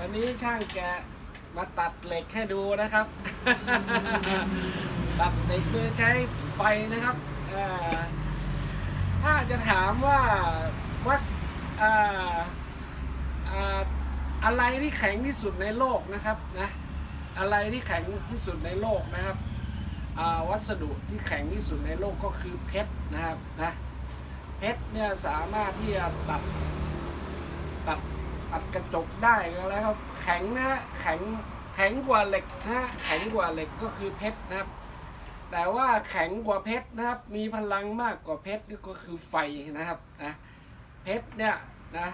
วันนี้ช่างแกะมาตัดเหล็กให้ดูนะครับ ตัดเหล็กโดยใช้ไฟนะครับถ้าจะถามว่าวัสอะไรที่แข็งที่สุดในโลกนะครับนะอะไรที่แข็งที่สุดในโลกนะครับวัสดุที่แข็งที่สุดในโลกก็คือเพชรนะครับนะเพชรเนี่ยสามารถที่จะตัดตัด ตัดกระจกได้ก็แล้วครับแข็งนะฮะแข็งแข็งกว่าเหล็กนะฮะแข็งกว่าเหล็กก็คือเพชรนะครับ แต่ว่าแข็งกว่าเพชรนะครับ มีพลังมากกว่าเพชรก็คือไฟนะครับนะเพชรเนี่ยนะ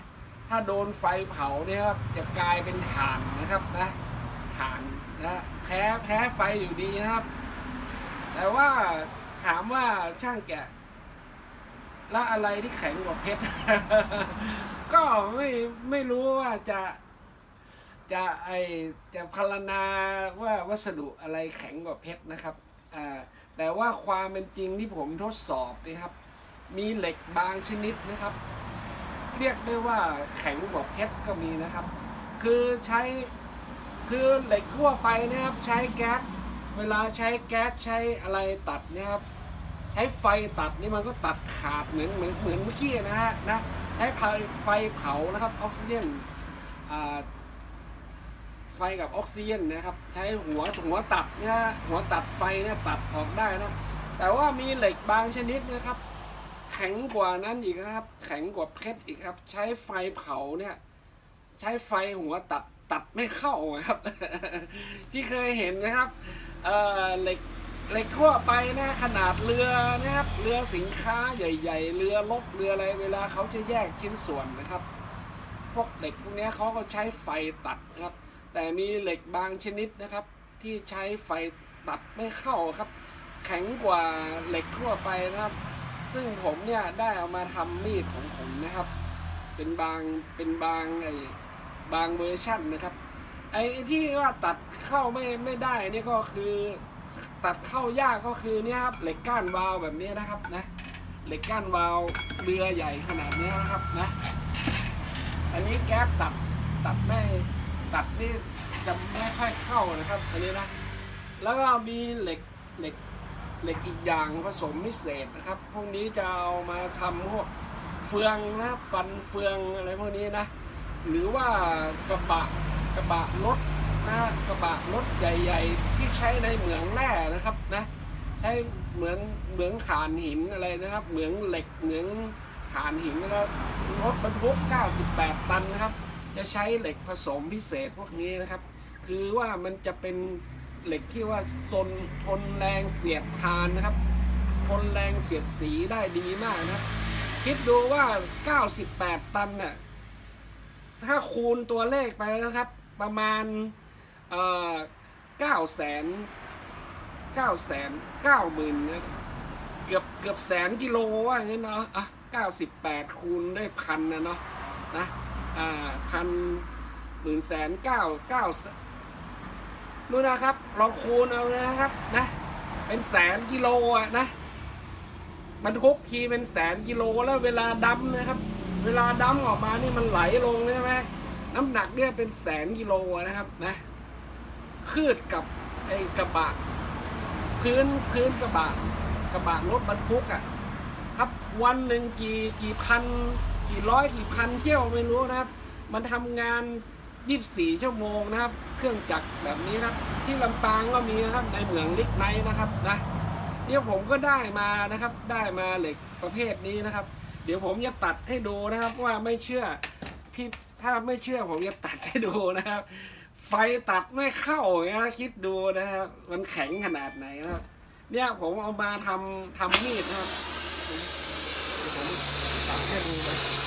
ถ้าโดนไฟเผาเนี่ยครับจะกลายเป็นถ่านนะครับนะถ่านนะแพ้แพ้ไฟอยู่ดีนะครับ แต่ว่าถามว่าช่างแกะ แล้วอะไรที่แข็งกว่าเพชร ก็ไม่ไม่รู้ว่าจะจะไอจะพารณาว่าวัสดุอะไรแข็งกว่าเพชรนะครับอ่าแต่ว่าความเป็นจริงที่ผมทดสอบนะครับ มีเหล็กบางชนิดนะครับ เรียกได้ว่าแข็งกว่าเพชรก็มีนะครับ คือใช้คือเหล็กทั่วไปนะครับใช้แก๊สเวลาใช้แก๊สใช้อะไรตัดนะครับใช้ไฟตัดนี่มันก็ตัดขาดเหมือนเหมือนเหมือนเมื่อกี้นะฮะนะ ใช้ไฟเผานะครับออกซิเจนไฟกับออกซิเจนนะครับ ใช้หัวหัวตัดเนี่ยฮะหัวตัดไฟเนี่ยตัดออกได้นะแต่ว่ามีเหล็กบางชนิดนะครับ แข็งกว่านั้นอีกนะครับ แข็งกว่าเพชรอีกครับ ใช้ไฟเผาเนี่ย ใช้ไฟหัวตัดตัดไม่เข้าครับ ที่เคยเห็นนะครับเเหล็ก เหล็กทั่วไปนะขนาดเรือนะครับเรือสินค้าใหญ่ ๆ เรือลบเรืออะไรเวลาเขาจะแยกชิ้นส่วนนะครับ พวกเหล็กพวกนี้เขาก็ใช้ไฟตัดนะครับ แต่มีเหล็กบางชนิดนะครับ ที่ใช้ไฟตัดไม่เข้าครับ แข็งกว่าเหล็กทั่วไปนะครับ ซึ่งผมเนี่ยได้เอามาทำมีดของผมนะครับ เป็นบางเป็นบางไอ้บางเวอร์ชั่นนะครับไอ้ที่ว่าตัดเข้าไม่ไม่ได้นี่ก็คือ ตัดเข้ายากก็คือเนี่ยครับเหล็กก้านวาล์วแบบนี้นะครับนะเหล็กก้านวาล์วเรือใหญ่ขนาดนี้นะครับนะอันนี้แก๊สตัดตัดไม่ตัดนี่จะไม่ค่อยเข้านะครับอันนี้นะแล้วก็มีเหล็กเหล็กเหล็กอีกอย่างผสมพิเศษนะครับ พวกนี้จะเอามาทำพวกเฟืองนะฟันเฟืองอะไรพวกนี้นะ หรือว่ากระบะกระบะรถ นะกระบะรถใหญ่ ๆ ที่ใช้ในเหมืองแร่นะครับนะใช้เหมืองเหมืองฐานหินอะไรนะครับ เหมืองเหล็กเหมืองฐานหินแล้วรถบรรทุก 98 ตันนะครับ จะใช้เหล็กผสมพิเศษพวกนี้นะครับ คือว่ามันจะเป็นเหล็กที่ว่าทนทนแรงเสียดทานนะครับทนแรงเสียดสีได้ดีมากนะครับ คิดดูว่า 98 ตันน่ะถ้าคูณตัวเลขไปแล้วนะครับ ประมาณ เอ่อเก้าแสนเก้าแสนเก้าหมื่นเกือบเกือบแสนกิโลว่างั้เนาะอะเก้าสิบแปดคูณด้วยพันนะเนาะนะอ่าพันหมื่นแสนเก้าเก้าดูนะครับลองคูณเอานะครับนะเป็นแสนกิโลอะนะบรรทุกทีเป็นแสนกิโลแล้วเวลาดำนะครับ เวลาดำออกมานี่มันไหลลงใช่ไหมน้ำหนักเนี่ยเป็นแสนกิโลนะครับนะ คืดกับไอ้กระบะพื้นพื้นกระบะกระบะรถบรรทุกอะ่ะครับวันหนึ่งกี่กี่พัน กี่ร้อยกี่พันเที่ยวไม่รู้นะครับ มันทำงาน 24 ชั่วโมงนะครับ เครื่องจักรแบบนี้นะที่ลำปางก็มีนะครับในเหมืองลิกไนท์นะครับนะเนี่ยผมก็ได้มานะครับ ได้มาเหล็กประเภทนี้นะครับ เดี๋ยวผมจะตัดให้ดูนะครับว่าไม่เชื่อพี่ถ้าไม่เชื่อผมจะตัดให้ดูนะครับ ไฟตัดไม่เข้าอย่างเนี่ยคิดดูนะครับ มันแข็งขนาดไหนนะครับ เนี่ยผมเอามาทำทำมีดนะครับ ผมตัดให้ดูนะ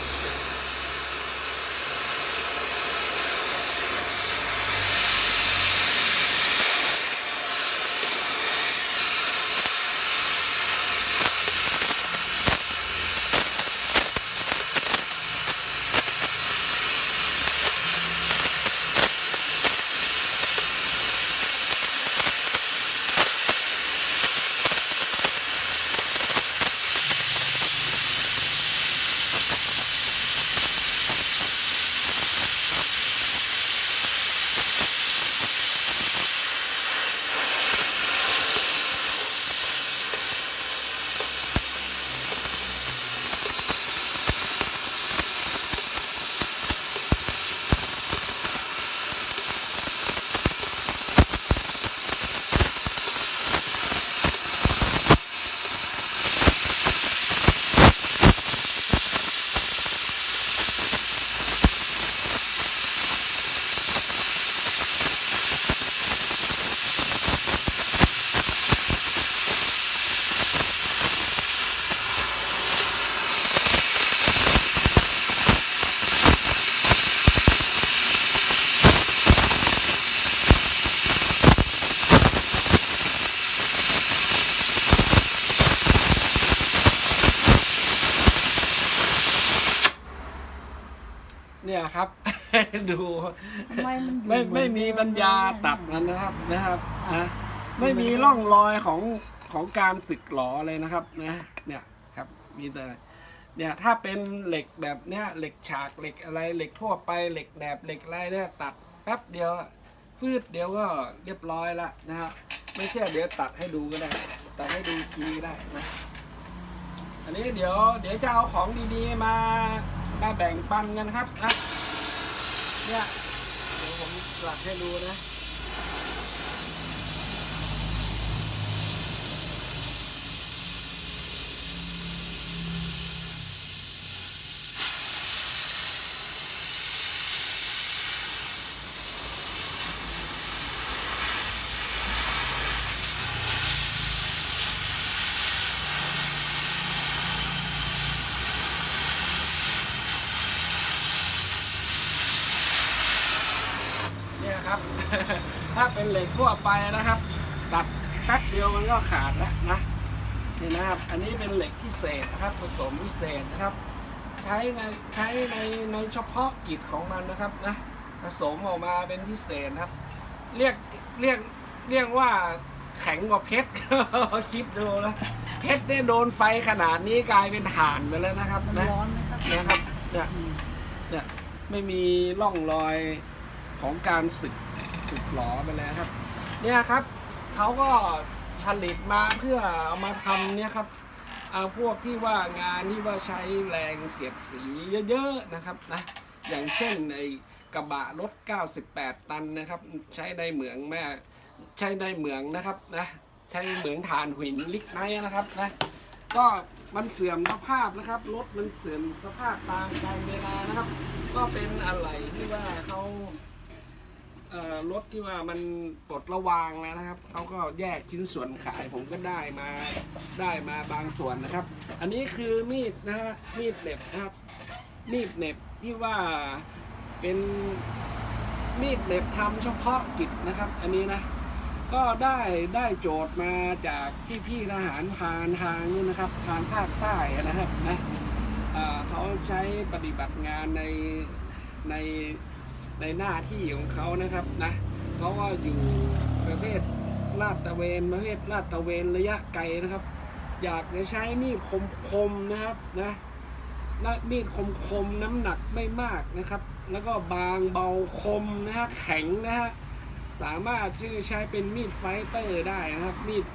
ดูทำไมมันอยู่ไม่เหมือนไม่มีเดิมปัญญาเลยอะตัดมันนะครับนะครับอะนะไม่มีร่องรอยของของการสึกหลอเลยนะครับนะเนี่ยครับมีแต่เนี่ยถ้าเป็นเหล็กแบบเนี้ยเหล็กฉากเหล็กอะไรเหล็กทั่วไปเหล็กแหนบเหล็กอะไรเนี่ยตัดแป๊บเดียวฟืดเดียวก็เรียบร้อยละนะครับไม่เชื่อเดี๋ยวตัดให้ดูก็ได้ตัดให้ดูทีได้นะอันนี้เดี๋ยวเดี๋ยวจะเอาของดีๆมามาแบ่งปันกันครับนะ เนี่ยเดี๋ยวผมตักให้ดูนะ เนี่ยครับ ถ้า เป็นเหล็กทั่วไปนะครับ ตัดแป๊บเดียวมันก็ขาดแล้วนะนี่นะครับอันนี้เป็นเหล็กพิเศษนะครับ ผสมพิเศษนะครับ ใช้ในใช้ในในเฉพาะกิจของมันนะครับนะผสมออกมาเป็นพิเศษนะครับ เรียกเรียกเรียกว่าแข็งกว่าเพชรคิดดูนะเพชรเนี่ยโดนไฟขนาดนี้กลายเป็นถ่านไปแล้วนะครับมันนะร้อนไหมครับนะครับเนี่ยอืมเนี่ยไม่มีร่องรอยของการสึก สึกหลอไปแล้วครับ เนี่ยครับเขาก็ผลิตมาเพื่อเอามาทำเนี่ยครับเอาพวกที่ว่างานที่ว่าใช้แรงเสียดสีเยอะๆนะครับนะอย่างเช่นในกระบะรถ 98 ตันนะครับ ใช้ในเหมืองแม่ใช้ในเหมืองนะครับนะใช้เหมืองถ่านหินลิกไนนะครับนะก็มันเสื่อมสภาพนะครับรถมันเสื่อมสภาพตามกาลเวลานะครับ ก็เป็นอะไรที่ว่าเขา เอ่อรถที่ว่ามันปลดระวางแล้วนะครับเขาก็แยกชิ้นส่วนขายผมก็ได้มาได้มาบางส่วนนะครับ อันนี้คือมีดนะฮะมีดเหน็บนะครับ มีดเหน็บที่ว่าเป็นมีดเหน็บทำเฉพาะกิจนะครับ อันนี้นะก็ได้ได้โจทย์มาจากพี่ๆทหารพรานทางนู้นนะครับ ทางภาคใต้นะครับนะเขาใช้ปฏิบัติงานในใน ในหน้าที่ของเขานะครับนะเขาก็อยู่ประเภทลาดตะเวนประเภทลาดตะเวนระยะไกลนะครับ อยากจะใช้มีดคมๆนะครับนะนมีดคมๆน้ำหนักไม่มากนะครับ แล้วก็บางเบาคมนะฮะแข็งนะฮะสามารถที่ใช้เป็นมีดไฟเตอร์ได้นะครับ มีด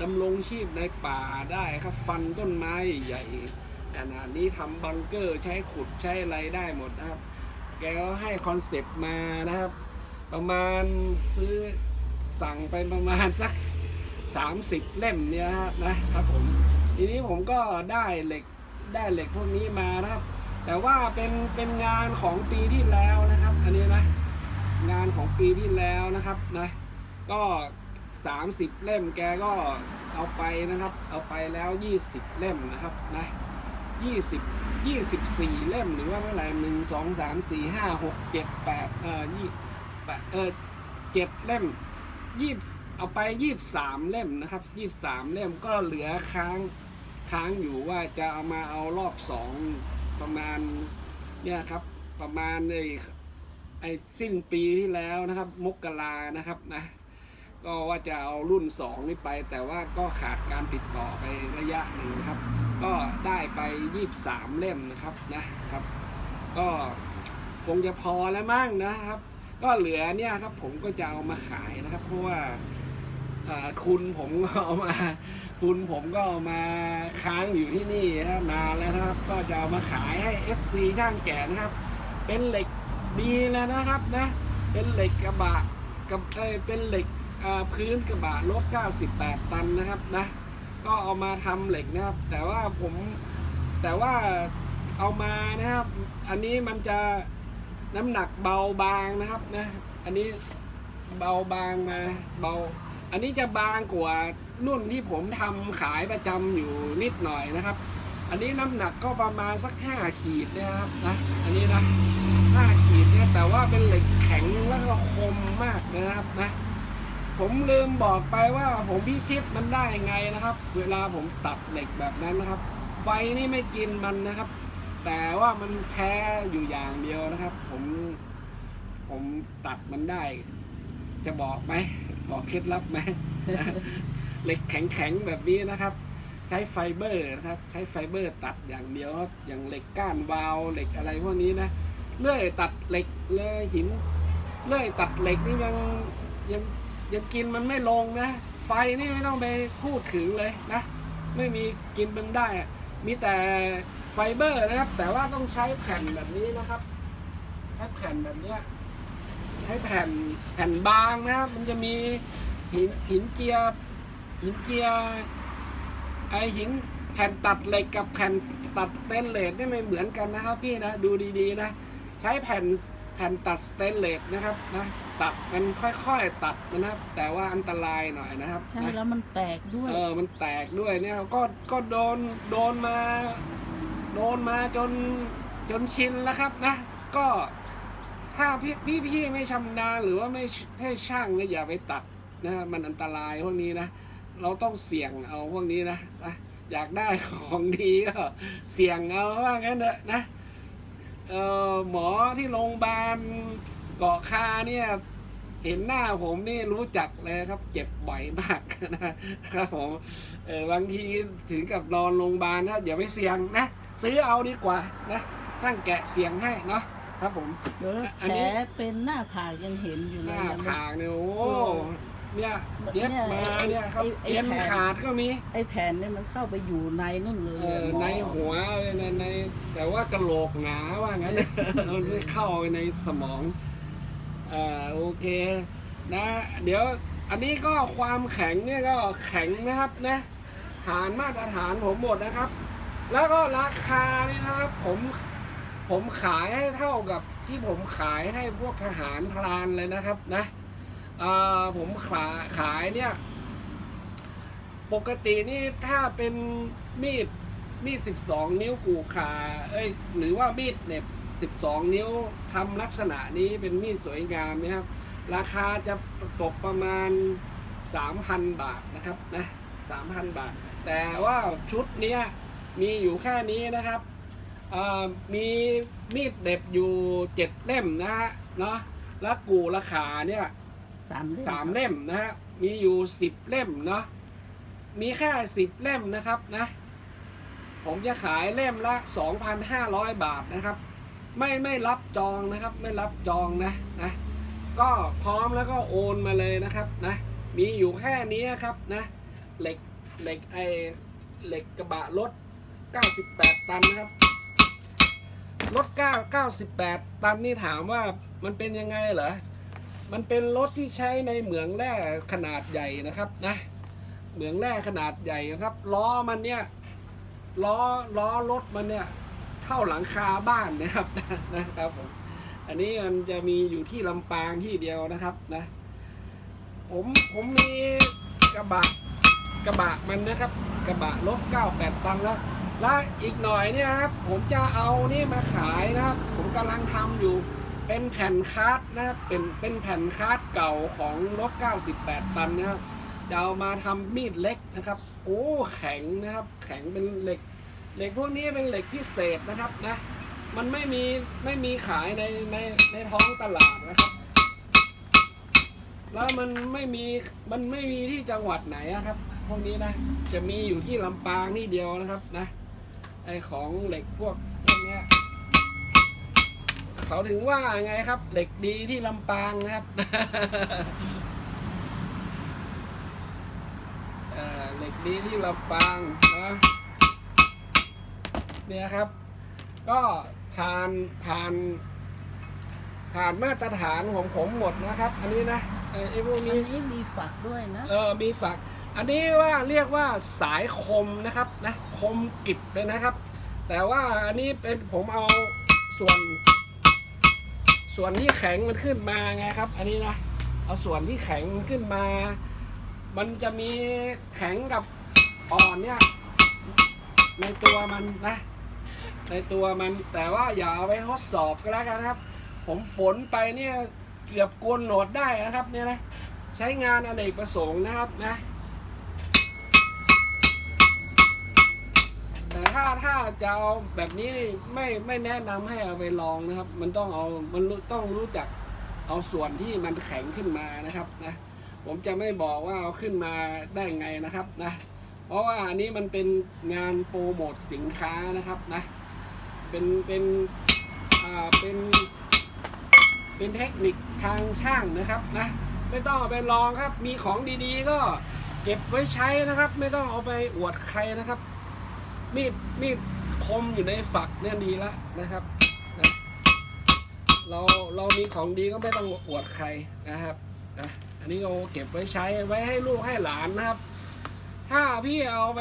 ดำรงชีพในป่าได้ครับ ฟันต้นไม้ใหญ่ขนาดนี้ทำบังเกอร์ใช้ขุดใช้อะไรได้หมดนะครับ แกก็ให้คอนเซปต์มานะครับ ประมาณซื้อสั่งไปประมาณสัก 30 เล่มเนี่ยฮะนะครับผมทีนี้ผมก็ได้เหล็กได้เหล็กพวกนี้มานะครับ แต่ว่าเป็นเป็นงานของปีที่แล้วนะครับ อันนี้นะ งานของปีที่แล้วนะครับนะก็ 30 เล่มแกก็เอาไปนะครับ เอาไปแล้ว 20 เล่มนะครับนะ20 24เล่มหรือว่าเท่าไหร่หนึ่งสองสามสี่ห้าหกเจ็ดแปดเอ่อยี่แปดเออเจ็ดเล่มยี่เอาไปยี่สามเล่มนะครับยี่สามเล่มก็เหลือค้างค้างอยู่ว่าจะเอามาเอารอบสองประมาณเนี่ยครับประมาณในไอ้สิ้นปีที่แล้วนะครับ มกรานะครับนะก็ว่าจะเอารุ่นสองนี่ไป แต่ว่าก็ขาดการติดต่อไประยะหนึ่งครับ ก็ได้ไปยี่สามเล่มนะครับนะครับ ก็คงจะพอแล้วมั้งนะครับ ก็เหลือเนี่ยครับผมก็จะเอามาขายนะครับ เพราะว่าคุณผมก็เอามา คุณผมก็เอามาค้างอยู่ที่นี่นะนานแล้วนะครับ ก็จะเอามาขายให้ FC ช่างแก่นะครับ เป็นเหล็กดีแล้วนะครับนะ เป็นเหล็กกระบะกับเอ้เป็นเหล็กพื้นกระบะรถ98 ตันนะครับนะ ก็เอามาทำเหล็กนะครับ แต่ว่าผมแต่ว่าเอามานะครับ อันนี้มันจะน้ำหนักเบาบางนะครับนะ อันนี้เบาบางมาเบา อันนี้จะบางกว่านุ่นที่ผมทำขายประจำอยู่นิดหน่อยนะครับ อันนี้น้ำหนักก็ประมาณสักห้าขีดนะครับนะอันนี้นะห้าขีดเนี่ยแต่ว่าเป็นเหล็กแข็งแล้วก็คมมากนะครับนะ ผมลืมบอกไปว่าผมพิชิตมันได้ยังไงนะครับ เวลาผมตัดเหล็กแบบนั้นนะครับ ไฟนี่ไม่กินมันนะครับ แต่ว่ามันแพ้อยู่อย่างเดียวนะครับ ผมผมตัดมันได้ จะบอกไหมบอกเคล็ดลับไหมเหล็กแข็งๆแบบนี้นะครับ ใช้ไฟเบอร์นะครับ ใช้ไฟเบอร์ตัดอย่างเดียวอย่างเหล็กก้านวาล์วเหล็กอะไรพวกนี้นะเลื่อยตัดเหล็กเลยหินเลื่อยตัดเหล็กนี่ยังยัง ยังกินมันไม่ลงนะ ไฟนี่ไม่ต้องไปพูดถึงเลยนะ ไม่มีกินมันได้ มีแต่ไฟเบอร์นะครับ แต่ว่าต้องใช้แผ่นแบบนี้นะครับใช้แผ่นแบบนี้ใช้แผ่นแผ่นบางนะครับ มันจะมีหินหินเจียบหินเจียไอหินแผ่นตัดเหล็กกับแผ่นตัดสเตนเลสนี่ไม่เหมือนกันนะครับ พี่นะดูดีๆนะ ใช้แผ่น ผ่นตัดสเตนเลสนะครับนะตัดมันค่อยๆตัดนะครับ แต่ว่าอันตรายหน่อยนะครับใช่นะแล้วมันแตกด้วย เออมันแตกด้วยเนี่ยก็ก็โดนโดนมา โดนมาจนจนชินแล้วครับนะ ก็ถ้าพี่พี่พี่ไม่ชำนาญหรือว่าไม่ให้ช่างเนี่ยอย่าไปตัดนะมันอันตรายพวกนี้นะ เราต้องเสี่ยงเอาพวกนี้นะนะอยากได้ของดีก็เสี่ยงเอาว่างั้นเถอะนะ เออหมอที่โรงพยาบาลเกาะคาเนี่ยเห็นหน้าผมนี่รู้จักเลยครับ เจ็บบ่อยมากนะครับผมเออบางทีถึงกับนอนโรงพยาบาลนะอย่าไปเสี่ยงนะ ซื้อเอาดีกว่านะท่านแกะเสียงให้เนาะครับผม เดี๋ยวอันแผลนี้เป็นหน้าผากยังเห็นอยู่หเลยน้ายังไม่ ผากเนี่ยโอ้ เออเนี่ยเย็บมาเนี่ยครับไอ้ไอ้เอ็นแผลขาดก็มีไอ้แผ่นเนี่ยมันเข้าไปอยู่ในนู่นเลยเออมในหัวในในแต่ว่ากระโหลกหนาว่างั้น มันไม่เข้าไปในสมองอ่าโอเคนะ เดี๋ยวอันนี้ก็ความแข็งเนี่ยก็แข็งนะครับนะฐานมาตรฐานผมหมดนะครับ แล้วก็ราคานี่นะครับ ผมผมขายให้เท่ากับที่ผมขายให้พวกทหารพรานเลยนะครับนะอ่า ผมขายขายเนี่ย ปกตินี่ถ้าเป็นมีดมีดสิบสองนิ้วกูขาเอ้ยหรือว่ามีดเหน็บสิบสองนิ้วทำลักษณะนี้เป็นมีดสวยงามนะครับ ราคาจะตกประมาณสามพันบาทนะครับนะสามพันบาท แต่ว่าชุดเนี้ยมีอยู่แค่นี้นะครับมีมีดเด็บอยู่เจ็ดเล่มนะฮะเนาะแล้วกูราคาเนี่ย สามเล่มสามเล่มนะฮะมีอยู่สิบเล่มเนาะมีแค่สิบเล่มนะครับนะผมจะขายเล่มละสองพันห้าร้อยบาทนะครับ ไม่ไม่รับจองนะครับ ไม่รับจองนะนะ ก็พร้อมแล้วก็โอนมาเลยนะครับนะ มีอยู่แค่นี้ครับนะเหล็กเหล็กไอเหล็กกระบะรถ 98 ตันนะครับรถ9 98 ตันนี่ถามว่ามันเป็นยังไงเหรอ มันเป็นรถที่ใช้ในเหมืองแร่ขนาดใหญ่นะครับนะเหมืองแร่ขนาดใหญ่นะครับล้อมันเนี่ยล้อล้อรถมันเนี่ยเท่าหลังคาบ้านนะครับนะครับผมอันนี้มันจะมีอยู่ที่ลำปางที่เดียวนะครับนะผมผมมีกระบะกระบะมันนะครับ กระบะรถ98 ตันแล้วและอีกหน่อยเนี่ยครับผมจะเอานี่มาขายนะครับ ผมกำลังทำอยู่ เป็นแผ่นคาร์ดนะครับเป็นเป็นแผ่นคาร์ดเก่าของรถ 98 ตันนะครับจะเอามาทำมีดเล็กนะครับ โอ้แข็งนะครับ แข็งเป็นเหล็ก เหล็กพวกนี้เป็นเหล็กพิเศษนะครับนะมันไม่มีไม่มีขายในในในท้องตลาดนะครับ แล้วมันไม่มีมันไม่มีที่จังหวัดไหนอะครับ พวกนี้นะ จะมีอยู่ที่ลำปางที่เดียวนะครับนะไอของเหล็กพวก เขาถึงว่าไงครับ เหล็กดีที่ลำปางนะครับเอ่อเหล็กดีที่ลำปางนะเนี่ยครับ ก็ผ่านผ่าน ผ่านมาตรฐานของผมหมดนะครับ อันนี้นะเอ่อไอ้พวกอันนี้นี้มีฝักด้วยนะ เออ มีฝัก อันนี้ว่าเรียกว่าสายคมนะครับนะ คมกริบเลยนะครับ แต่ว่าอันนี้เป็นผมเอาส่วน ส่วนที่แข็งมันขึ้นมาไงครับ อันนี้นะเอาส่วนที่แข็งขึ้นมา มันจะมีแข็งกับอ่อนเนี่ย ในตัวมันนะ ในตัวมันแต่ว่าอย่าเอาไปทดสอบก็แล้วกันครับ ผมฝนไปเนี่ยเกือบโกนโหนดได้นะครับเนี่ยนะใช้งานอเนกประสงค์นะครับนะ แต่ถ้าถ้าจะเอาแบบนี้ไม่ไม่แนะนำให้เอาไปลองนะครับ มันต้องเอามันต้องรู้จักเอาส่วนที่มันแข็งขึ้นมานะครับนะผมจะไม่บอกว่าเอาขึ้นมาได้ไงนะครับนะเพราะว่าอันนี้มันเป็นงานโปรโมทสินค้านะครับนะเป็นเป็นอ่าเป็น เป็นเทคนิคทางช่างนะครับนะไม่ต้องเอาไปลองครับ มีของดีๆ ก็เก็บไว้ใช้นะครับ ไม่ต้องเอาไปอวดใครนะครับ มีดมีดคมอยู่ในฝักเนี่ยดีแล้วนะครับนะเราเรามีของดีก็ไม่ต้องอวดใครนะครับนะอันนี้เราเก็บไว้ใช้ไว้ให้ลูกให้หลานนะครับ ถ้าพี่เอาไป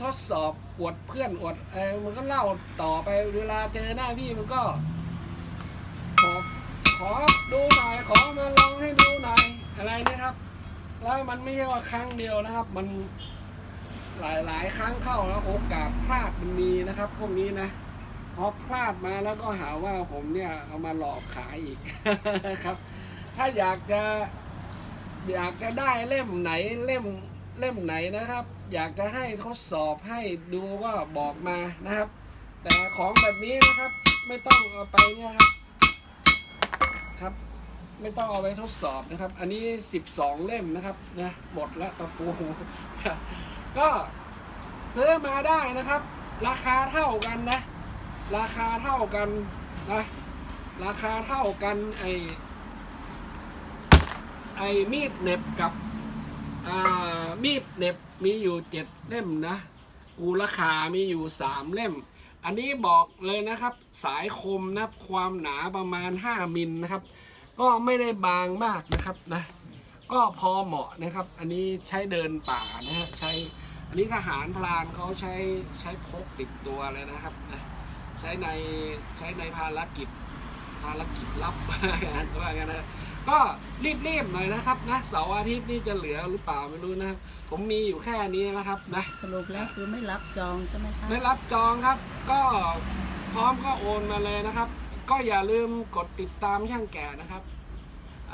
ทดสอบอวดเพื่อนอวดเออมันก็เล่าต่อไปเวลาเจอหน้าพี่มันก็ขอขอดูหน่อยขอมาลองให้ดูหน่อยอะไรนะครับ แล้วมันไม่ใช่ว่าครั้งเดียวนะครับ มัน หลายหลายครั้งเข้าแล้วโอกาสพลาดมันมีนะครับ พวกนี้นะพอพลาดมาแล้วก็หาว่าผมเนี่ยเอามาหลอกขายอีกครับ ถ้าอยากจะอยากจะได้เล่มไหนเล่มเล่มไหนนะครับ อยากจะให้ทดสอบให้ดูว่าบอกมานะครับ แต่ของแบบนี้นะครับ ไม่ต้องเอาไปเนี่ยครับครับ ไม่ต้องเอาไปทดสอบนะครับ อันนี้สิบสองเล่มนะครับนะหมดแล้วตะปู ก็ซื้อมาได้นะครับ ราคาเท่ากันนะ ราคาเท่ากันนะราคาเท่ากันไอไอมีดเน็บกับอ่ามีดเน็บมีอยู่เจ็ดเล่มนะ กูราคามีอยู่สามเล่ม อันนี้บอกเลยนะครับ สายคมนะคความหนาประมาณ 5 มิลนะครับ ก็ไม่ได้บางมากนะครับนะ ก็พอเหมาะนะครับ อันนี้ใช้เดินป่านะฮะใช้ อันนี้ทหารพลานเขาใช้ใช้พกติดตัวเลยนะครับนะใช้ในใช้ในภารกิจภารกิจลับว่างั้นนะก็รีบๆหน่อยนะครับนะเสาร์อาทิตย์นี่จะเหลือหรือเปล่าไม่รู้นะครับผมมีอยู่แค่นี้นะครับนะสรุปแล้วคือไม่รับจองใช่ไหมคะไม่รับจองครับ ก็พร้อมก็โอนมาเลยนะครับ ก็อย่าลืมกดติดตามช่างแก่นะครับ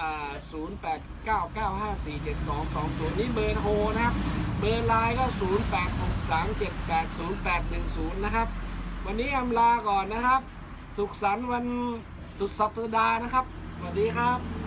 อ่า0 8 9 9 5 4 7 2 2 0นี่เบอร์โทรนะครับเบอร์ไลน์ก็0 8 6 3 7 8 0 8 1 0นะครับ วันนี้อำลาก่อนนะครับ สุขสันต์วันสุดสัปดาห์นะครับ สวัสดีครับ